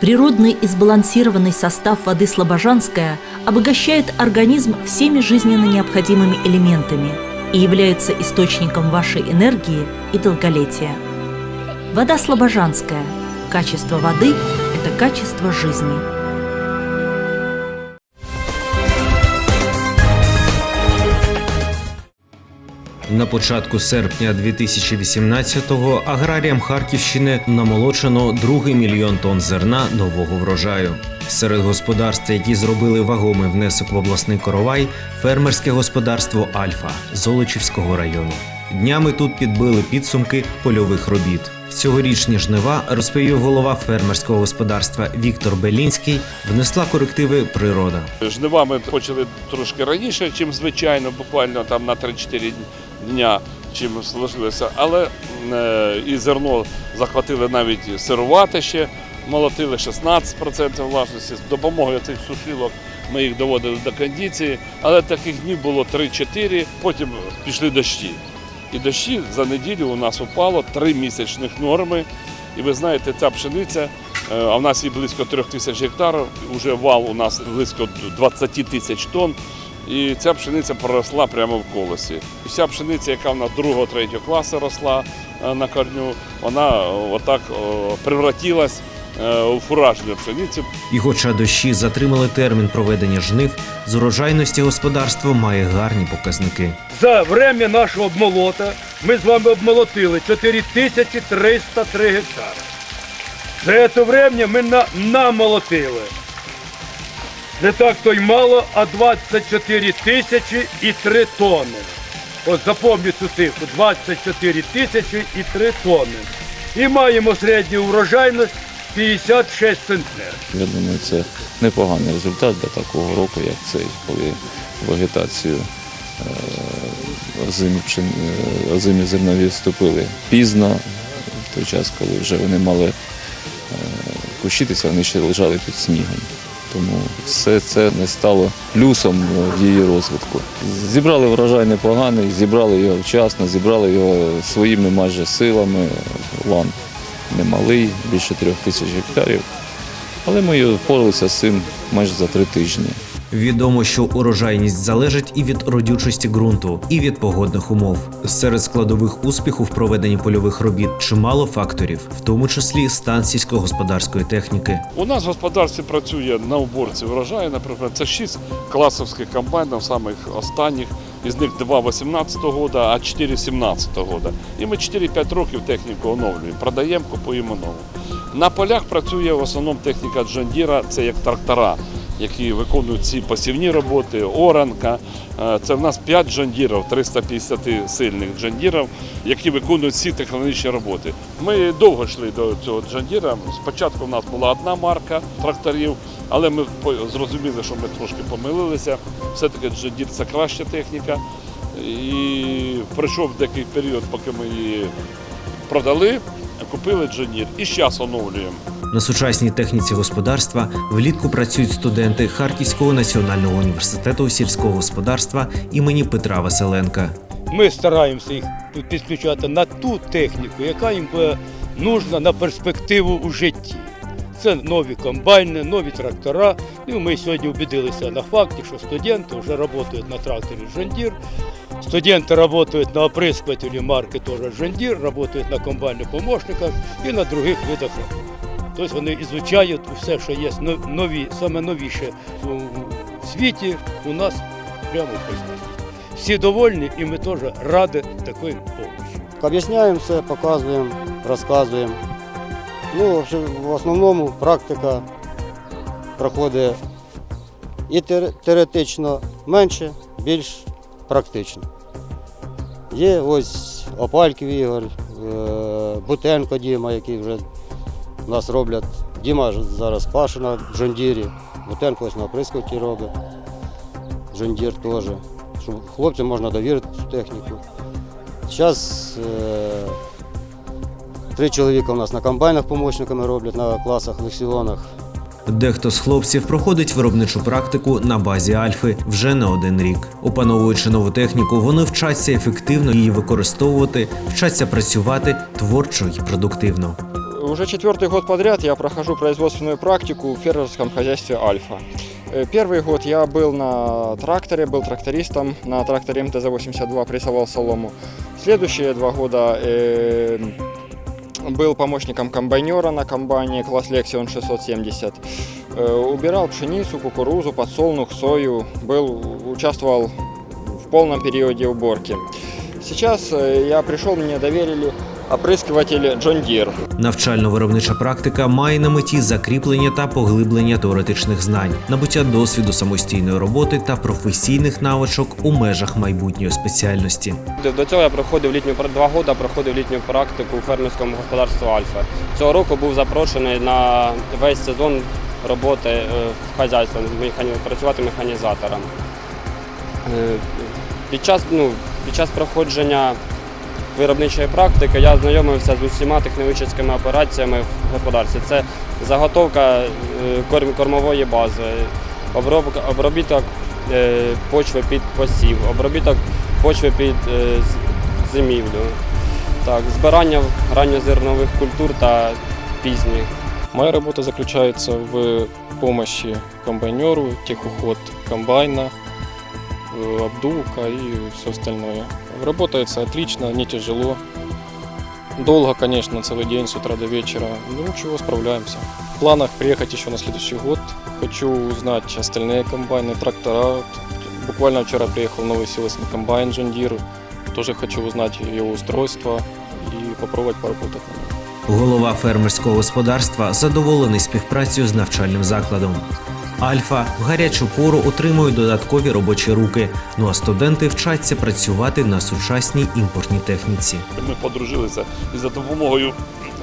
Природный и сбалансированный состав воды Слобожанская обогащает организм всеми жизненно необходимыми элементами и является источником вашей энергии и долголетия. Вода Слобожанская. Качество воды – это качество жизни. На початку серпня 2018-го аграріям Харківщини намолочено другий мільйон тонн зерна нового врожаю. Серед господарств, які зробили вагомий внесок в обласний коровай, фермерське господарство Альфа Золочівського району. Днями тут підбили підсумки польових робіт. Цьогорічні жнива, розповів голова фермерського господарства Віктор Белінський, внесла корективи природа. Жнива ми почали трошки раніше, чим звичайно, буквально там на 3-4 дня, чим сложилося. Але е, і зерно захватили навіть сирувати ще, молотили 16% власності. З допомогою цих сушилок ми їх доводили до кондиції, але таких днів було 3-4, потім пішли дощі. І дощі за неділю у нас упало 3 місячних норми. І ви знаєте, ця пшениця, е, а в нас є близько 3 тисяч гектарів, вже вал у нас близько 20 тисяч тонн. І ця пшениця проросла прямо в колесі. І вся пшениця, яка в нас 2-3 класу росла е, на корню, вона отак превратилась е, у фуражну пшеницю. І хоча дощі затримали термін проведення жнив, з урожайності господарство має гарні показники. За время нашого обмолота ми з вами обмолотили 4303 гектари. За це время ми на, намолотили. Не так то й мало, а 24 тисячі і 3 тонни. От запам'ятаю цю цифру 24 тисячі і 3 тонни. І маємо середню урожайність 56 центнерів. Я думаю, це непоганий результат для такого року, як цей, коли вегетацію е, озимі, е, озимі зернові вступили пізно, в той час, коли вже вони мали е, кущитися, вони ще лежали під снігом. Тому все це не стало плюсом в її розвитку. Зібрали врожай непоганий, зібрали його вчасно, зібрали його своїми майже силами. Лан немалий, більше трьох тисяч гектарів. Але ми впоралися з цим майже за три тижні. Відомо, що урожайність залежить і від родючості ґрунту, і від погодних умов. Серед складових успіху в проведенні польових робіт чимало факторів, в тому числі стан сільськогосподарської техніки. У нас в господарстві працює на уборці врожаю, наприклад, це 6 класовських комбайнів, самих останніх. Із них два 18-го року, а 4 17-го року. І ми 4-5 років техніку оновлюємо, продаємо, купуємо нову. На полях працює в основному техніка Джондіра, це як трактора, які виконують ці посівні роботи, оранка. Е, Це в нас 5 джондірів, 350 сильних джондірів, які виконують всі технологічні роботи. Ми довго йшли до цього джондіра. Спочатку в нас була одна марка тракторів, але ми зрозуміли, що ми трошки помилилися. Все-таки джондір це краща техніка. І пройшов деякий період, поки ми її продали, купили джондір і зараз оновлюємо. На сучасній техніці господарства влітку працюють студенти Харківського національного університету сільського господарства імені Петра Василенка. Ми стараємося їх підключати на ту техніку, яка їм буде нужна на перспективу у житті. Це нові комбайни, нові трактора. І ми сьогодні убедилися на факті, що студенти вже працюють на тракторі Жондір, студенти працюють на оприскувателі марки теж Жондір, працюють на комбайних помощниках і на других видах. Тобто вони ізучають все, що є но- нові, саме новіше у світі у нас прямо в производстві. Всі довольні і ми теж раді такої допомоги. Об'ясняємо все, показуємо, розказуємо. Ну, в основному практика проходить і теоретично менше, більш практично. Є ось Опальків Ігор, е, Бутенко Діма, які вже нас роблять. Діма зараз паше на Джондірі, Бутенко ось на оприскувачі робить. Джондір теж. Щоб хлопцям можна довірити цю техніку. Зараз е, три чоловіка у нас на комбайнах помічниками роблять, на класах, лексіонах. Дехто з хлопців проходить виробничу практику на базі Альфи вже не один рік. Опановуючи нову техніку, вони вчаться ефективно її використовувати, вчаться працювати творчо і продуктивно. Уже четвертый год подряд я прохожу производственную практику в фермерском хозяйстве «Альфа». Э, Первый год я был на тракторе, был трактористом, на тракторе МТЗ-82 прессовал солому. Следующие два года э, был помощником комбайнера на комбайне класс Lexion 670. Э, убирал пшеницу, кукурузу, подсолнух, сою, был, участвовал в полном периоде уборки. Сейчас э, я пришел, мне доверили опрыскиватель John Deere. Навчально-виробнича практика має на меті закріплення та поглиблення теоретичних знань, набуття досвіду самостійної роботи та професійних навичок у межах майбутньої спеціальності. До- цього я проходив літню два роки проходив літню практику у фермерському господарстві Альфа. Цього року був запрошений на весь сезон роботи е, в хазяйстві, працювати механізатором. Е, Під час, ну, під час проходження виробничої практики я ознайомився з усіма технологічними операціями в господарстві. Це заготовка е, кормової бази, обробіток е, почви під посів, обробіток почви під е, зимівлю, так, збирання ранньозернових культур та пізніх. Моя работа заключается в помощи комбайнеру, техуход комбайна, обдувка и все остальное. Работается отлично, не тяжело. Долго, конечно, целый день с утра до вечера. Ну ничего, справляемся. В планах приехать еще на следующий год. Хочу узнать остальные комбайны, трактора. Буквально вчера приехал новый силосный комбайн John Deere. Тоже хочу узнать его устройство и попробовать поработать на нем. Голова фермерського господарства задоволений співпрацею з навчальним закладом. Альфа в гарячу пору отримує додаткові робочі руки. Ну а студенти вчаться працювати на сучасній імпортній техніці. Ми подружилися і за допомогою,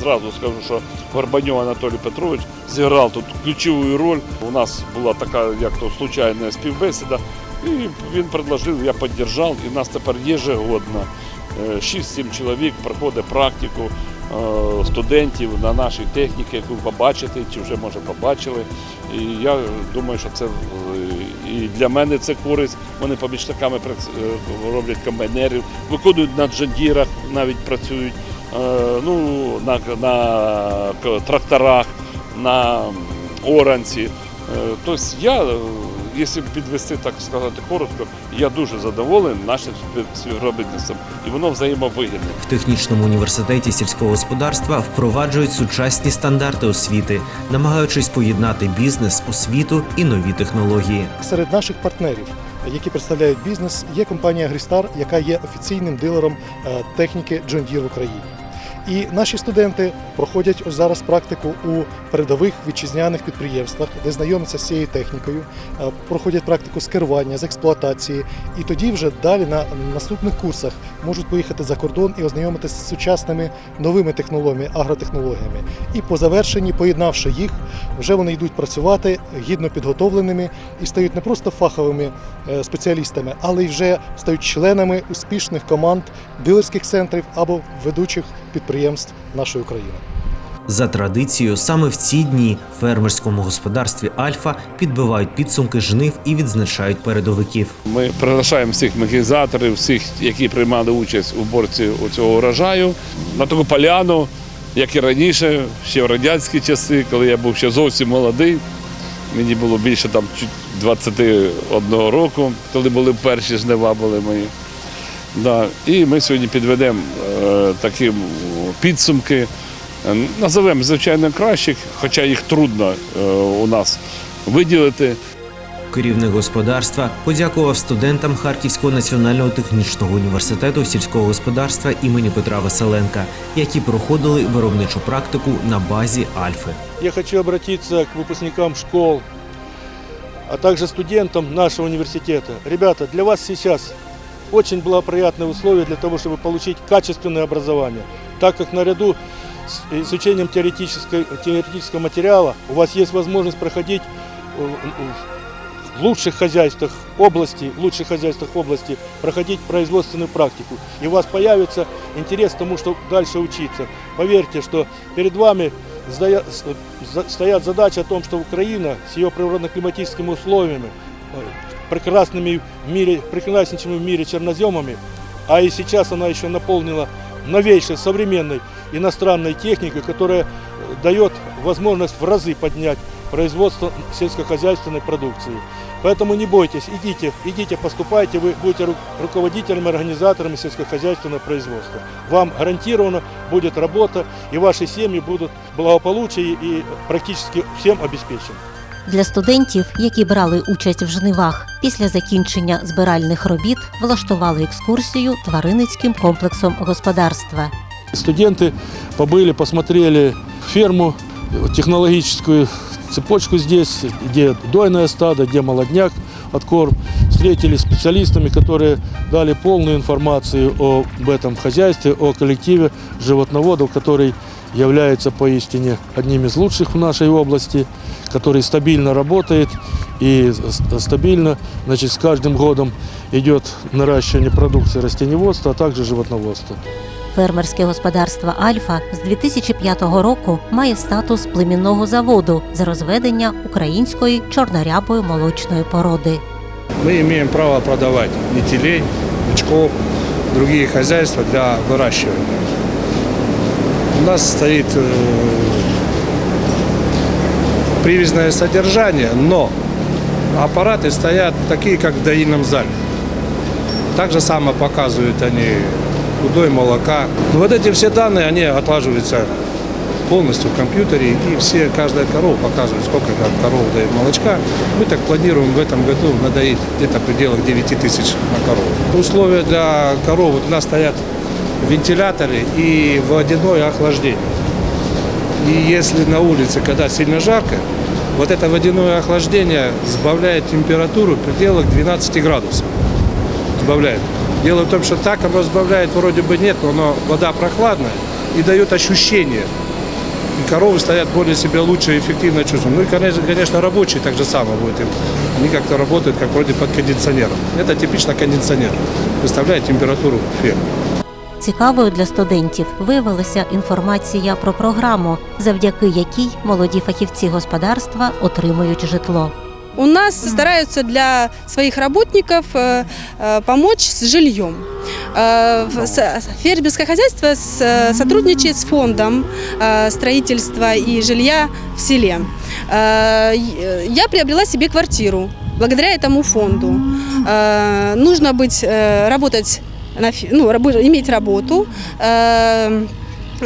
зразу скажу, що Горбаньов Анатолій Петрович зіграв тут ключову роль. У нас була така, як то случайна співбесіда, і він предложив, я підтримав, і в нас тепер єжегодно е, 6-7 чоловік проходить практику е, студентів на нашій техніці, яку побачите, чи вже може побачили. І я думаю, що це е, і для мене це користь. Вони прац- е, роблять комбайнерів, виконують на джандірах, навіть працюють, е, ну, на, на тракторах, на оранці. Е, Тобто я, е, якщо підвести, так сказати, коротко, я дуже задоволений нашим спів- співробітництвом, і воно взаємовигідне. В технічному університеті сільського господарства впроваджують сучасні стандарти освіти, намагаючись поєднати бізнес, освіту і нові технології. Серед наших партнерів, які представляють бізнес, є компанія Грістар, яка є офіційним дилером е, техніки John Deere в Україні. І наші студенти проходять ось зараз практику у передових вітчизняних підприємствах, де знайомляться з цією технікою, проходять практику з керування, з експлуатації, і тоді вже далі на наступних курсах можуть поїхати за кордон і ознайомитися з сучасними новими технологіями, агротехнологіями. І по завершенні, поєднавши їх, вже вони йдуть працювати гідно підготовленими і стають не просто фаховими е, спеціалістами, але й вже стають членами успішних команд дилерських центрів або ведучих підприємств нашої країни. За традицією, саме в ці дні в фермерському господарстві Альфа підбивають підсумки жнив і відзначають передовиків. Ми приглашаємо всіх механізаторів, всіх, які приймали участь у борці цього урожаю, на таку поляну, як і раніше, ще в радянські часи, коли я був ще зовсім молодий. Мені було більше там 21 року, коли були перші жнива були мої. Да. І ми сьогодні підведемо е, такі м, підсумки. Е, Назовемо, звичайно, кращих, хоча їх трудно е, у нас виділити. Керівник господарства подякував студентам Харківського національного технічного університету сільського господарства імені Петра Василенка, які проходили виробничу практику на базі Альфи. Я хочу обратиться к выпускникам школ, а также студентам нашего университета. Ребята, для вас сейчас очень благоприятные условия для того, чтобы получить качественное образование, Так как наряду с изучением теоретической- теоретического материала у вас есть возможность проходить э, э, в лучших хозяйствах области, в лучших хозяйствах области проходить производственную практику. И у вас появится интерес к тому, что дальше учиться. Поверьте, что перед вами за- стоят задачи о том, что Украина с ее природно-климатическими условиями, э, прекрасными в мире, прекраснейшими в мире черноземами, а и сейчас она еще наполнена новейшей современной иностранной техникой, которая дает возможность в разы поднять производство сельскохозяйственной продукции. Поэтому не бойтесь, идите, идите, поступайте, вы будете ру- руководителями, организаторами сельскохозяйственного производства. Вам гарантированно будет работа, и ваши семьи будут благополучие и практически всем обеспечены. Для студентів, які брали участь в жнивах, після закінчення збиральних робіт влаштували екскурсію тваринницьким комплексом господарства. Студенты побыли, посмотрели ферму, технологическую цепочку здесь, где дойное стадо, где молодняк, откорм. Встретились с специалистами, которые дали полную информацию об этом хозяйстве, о коллективе животноводов, который является поистине одним из лучших в нашей области, который стабильно работает и с- стабильно, значит, с каждым годом идет наращивание продукции растениеводства, а также животноводства. Фермерське господарство Альфа з 2005 року має статус племінного заводу з розведення української чорнорябої молочної породи. Мы имеем право продавать нетелей, бычков, другие хозяйства для выращивания. У нас стоит э, привязное содержание, но аппараты стоят такие, как в доильном зале. Так же само показывают они удой молока. Но вот эти все данные, они отлаживаются полностью в компьютере, и все, каждая корова показывает, сколько как корова дает молочка. Мы так планируем в этом году надоить где-то в пределах 9 тысяч на корову. Условия для коров, вот у нас стоят вентиляторы и водяное охлаждение. И если на улице, когда сильно жарко, вот это водяное охлаждение сбавляет температуру в пределах 12 градусов. Сбавляет. Дело в том, что так оно сбавляет вроде бы нет, но оно, вода прохладная и дает ощущение. И коровы стоят более себя лучше и эффективно чувствуют. Ну и, конечно, конечно, рабочие так же самое будет. им. Они как-то работают, как вроде под кондиционером. Это типично кондиционер. Выставляет температуру фермы. Цікавою для студентів виявилася інформація про програму, завдяки якій молоді фахівці господарства отримують житло. У нас стараются для своих работников э, э, помочь с жильем. Э, в- с- Фермерское хозяйство с- э, сотрудничает с фондом э, строительства и жилья в селе. Э, и- Я приобрела себе квартиру благодаря этому фонду. Э, Нужно быть, э, работать, на фе- ну, рабо- иметь работу, э,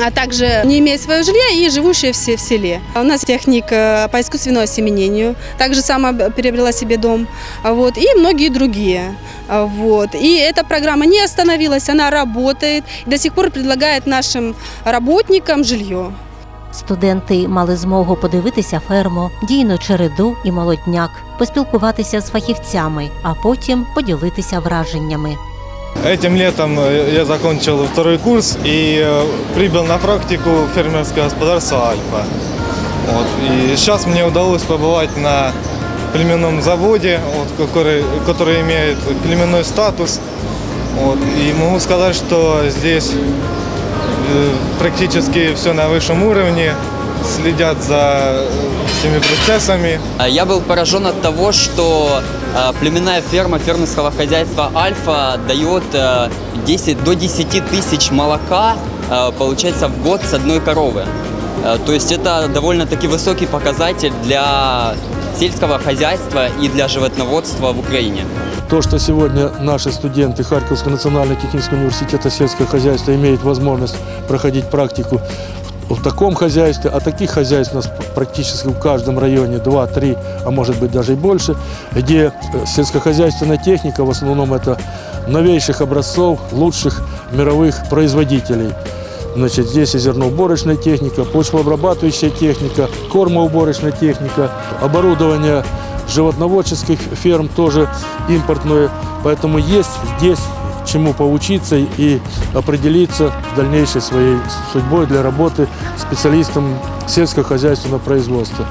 а также не имея своего жилья и живущие все в селе. У нас техник э, по искусственному осеменению, также сама б- приобрела себе дом, а вот, и многие другие. А Вот. И эта программа не остановилась, она работает и до сих пор предлагает нашим работникам жилье. Студенти мали змогу подивитися ферму, дійну череду і молодняк, поспілкуватися з фахівцями, а потім поділитися враженнями. Этим летом э, я закончил второй курс и э, прибыл на практику в фермерское господарство «Альфа». Вот. И сейчас мне удалось побывать на племенном заводе, вот, который, который имеет племенной статус. Вот. И могу сказать, что здесь э, практически все на высшем уровне, Следят за э, всеми процессами. А Я был поражен от того, что э, племенная ферма фермерского хозяйства «Альфа» дает э, 10, до 10 тысяч молока, э, получается, в год с одной коровы. Э, То есть это довольно-таки высокий показатель для сельского хозяйства и для животноводства в Украине. То, что сегодня наши студенты Харьковского национального технического университета сельского хозяйства имеют возможность проходить практику в таком хозяйстве, а таких хозяйств у нас практически в каждом районе 2-3, а может быть даже и больше, где э, сельскохозяйственная техника в основном это новейших образцов, лучших мировых производителей. Значит, здесь и зерноуборочная техника, почвообрабатывающая техника, кормоуборочная техника, оборудование животноводческих ферм тоже импортное. Поэтому есть здесь чему поучиться и определиться с дальнейшей своей судьбой для работы специалистом сельскохозяйственного производства.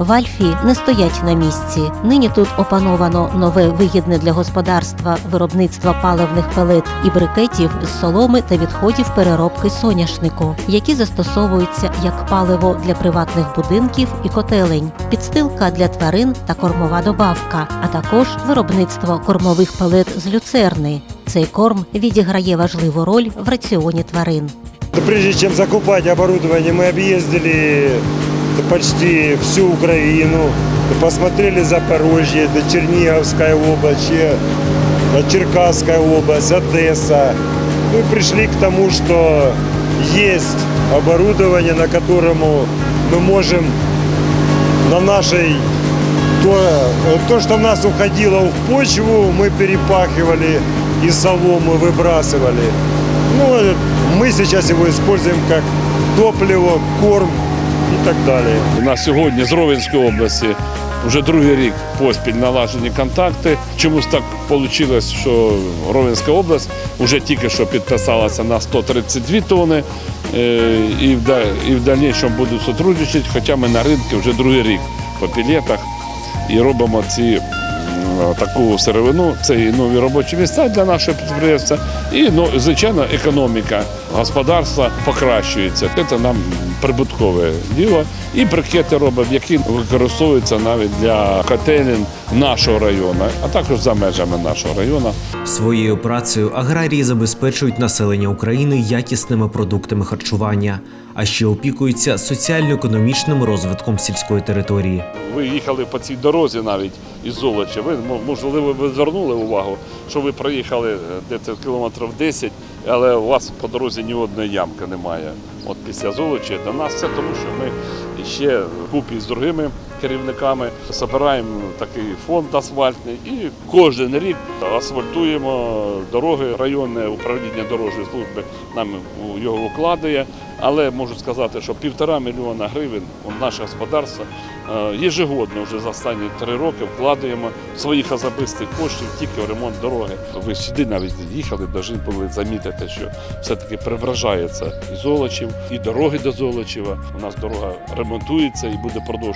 В Альфі не стоять на місці. Нині тут опановано нове вигідне для господарства виробництво паливних пелет і брикетів з соломи та відходів переробки соняшнику, які застосовуються як паливо для приватних будинків і котелень, підстилка для тварин та кормова добавка, а також виробництво кормових пелет з люцерни Цей корм відіграє важливу роль в раціоні тварин. Да Прежде чем закупать оборудование, мы объездили почти всю Украину, посмотрели Запорожье, до Черниговская область, Че- Черкасская область, Одесса. Ну и пришли к тому, что есть оборудование, на которому мы можем на нашей то, то, что в нас уходило в почву, мы перепахивали и солому выбрасывали. Ну, мы сейчас его используем как топливо, корм и так далее. У нас сьогодні з Ровенської області вже другий рік поспіль налажені контакти. Чомусь так вийшло, що Ровенська область вже тільки що підписалася на 132 тони е, і в, да- і в дальнішому будуть сотрудничати, хоча ми на ринку вже другий рік по пілетах і робимо ці м, таку сировину. Це і нові робочі місця для нашого підприємства, і ну, звичайно економіка господарства покращується. Це нам прибуткове діло. І брикети робимо, які використовуються навіть для котелень нашого району, а також за межами нашого району. Своєю працею аграрії забезпечують населення України якісними продуктами харчування, а ще опікуються соціально-економічним розвитком сільської території. Ви їхали по цій дорозі навіть із Золоча. Ви можливо ви звернули увагу, що ви проїхали е, десь кілометрів 10, але у вас по дорозі ні одної ямки немає. От після Золоча до нас це тому, що ми ще купі з другими керівниками збираємо такий фонд асфальтний і кожен рік асфальтуємо дороги. Районне управління дорожньої служби нам його укладає. Але можу сказати, що півтора мільйона гривень у наше господарство е, єжегодно вже за останні три роки вкладаємо своїх особистих коштів тільки в ремонт дороги. Ви сюди навіть їхали, навіть були замітити, що все-таки преображається і Золочів, і дороги до Золочева. У нас дорога ремонтується і буде продовжувати.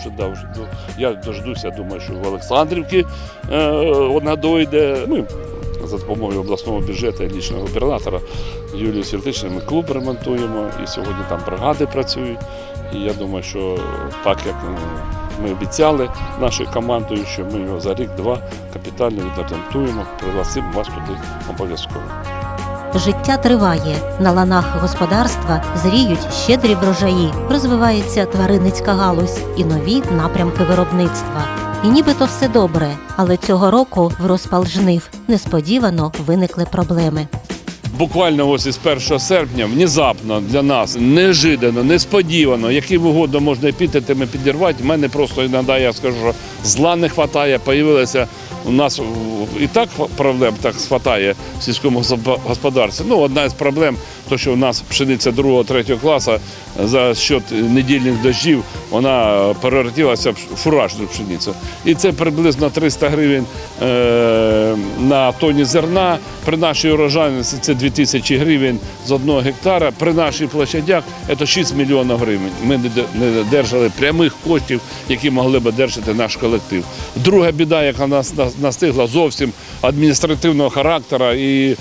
Ну, Я дождуся, думаю, що в Олександрівці е, вона дойде. Ми за допомогою обласного бюджету і лічного губернатора Юлії Святичної ми клуб ремонтуємо, і сьогодні там бригади працюють. І я думаю, що так як е, ми обіцяли нашою командою, що ми його за рік-два капітально відремонтуємо, пригласимо вас туди обов'язково. Життя триває. На ланах господарства зріють щедрі врожаї, розвивається тваринницька галузь і нові напрямки виробництва. І нібито все добре, але цього року в розпал жнив несподівано виникли проблеми. Буквально ось із 1 серпня внезапно для нас неожиданно, несподівано, які вигодно можна епітетами підірвати. У мене просто іноді, я скажу, що зла не вистачає. Появилося у нас і так проблем так хватає в сільському господарстві. Ну, одна з проблем, то що у нас пшениця 2-3 класу за счет недільних дощів вона перевертілася в фуражну пшеницю. І це приблизно 300 гривень е, на тоні зерна. При нашій урожайності це 2000 гривень з одного гектара. При наших площадях це 6 мільйонів гривень. Ми не держали прямих коштів, які могли б держати наш колектив. Друга біда, яка нас- настигла зовсім адміністративного характеру і.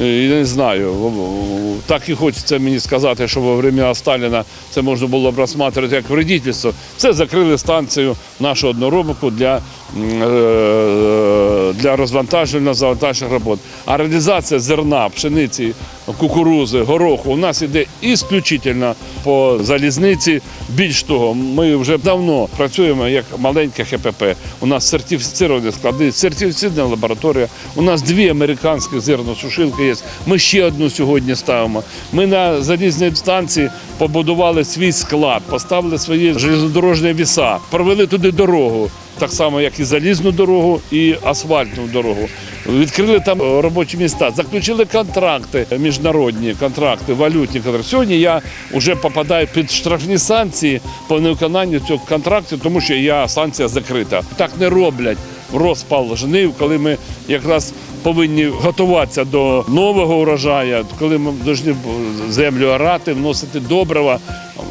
Е, Я не знаю, в- в- так і хочеться мені сказати, що во времена Сталіна це можна було б розглядати як вредительство. Це закрили станцію нашого одноробику для, м, е, для розвантаження завантажних робот. А реалізація зерна, пшениці, кукурузи, гороху у нас іде ісключительно по залізниці. Більш того, ми вже давно працюємо як маленьке ХПП. У нас сертифіціровані склади, сертифіційна лабораторія. У нас дві американські зерносушилки є. Ми ще одну сьогодні ставимо. Ми на залізній станції побудували свій склад, поставили свої железнодорожні віса, провели туди дорогу. Так само, як і залізну дорогу, і асфальтну дорогу. Відкрили там е, робочі міста, заключили контракти, міжнародні контракти, валютні контракти. Сьогодні я вже попадаю під штрафні санкції по невиконанню цього контракту, тому що я санкція закрита. Так не роблять розпал жнив, коли ми якраз повинні готуватися до нового урожаю, коли ми повинні землю орати, вносити добрива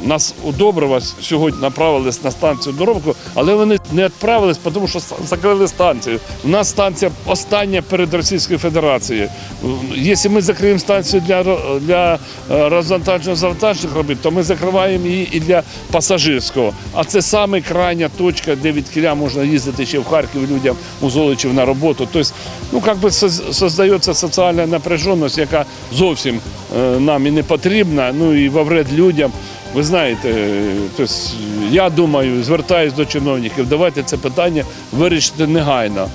Нас у Доброва сьогодні направились на станцію Доробку, але вони не відправились, тому що закрили станцію. У нас станція остання перед Російською Федерацією. Якщо ми закриємо станцію для, для е, розвантаження завантажних робіт, то ми закриваємо її і для пасажирського. А це саме крайня точка, де від Кіля можна їздити ще в Харків людям у Золочів на роботу. Тобто, ну, як би соз- создається соціальна напряженість, яка зовсім е, нам і не потрібна, ну і во вред людям. Ви знаєте, тобто, я думаю, звертаюся до чиновників, давайте це питання вирішити негайно.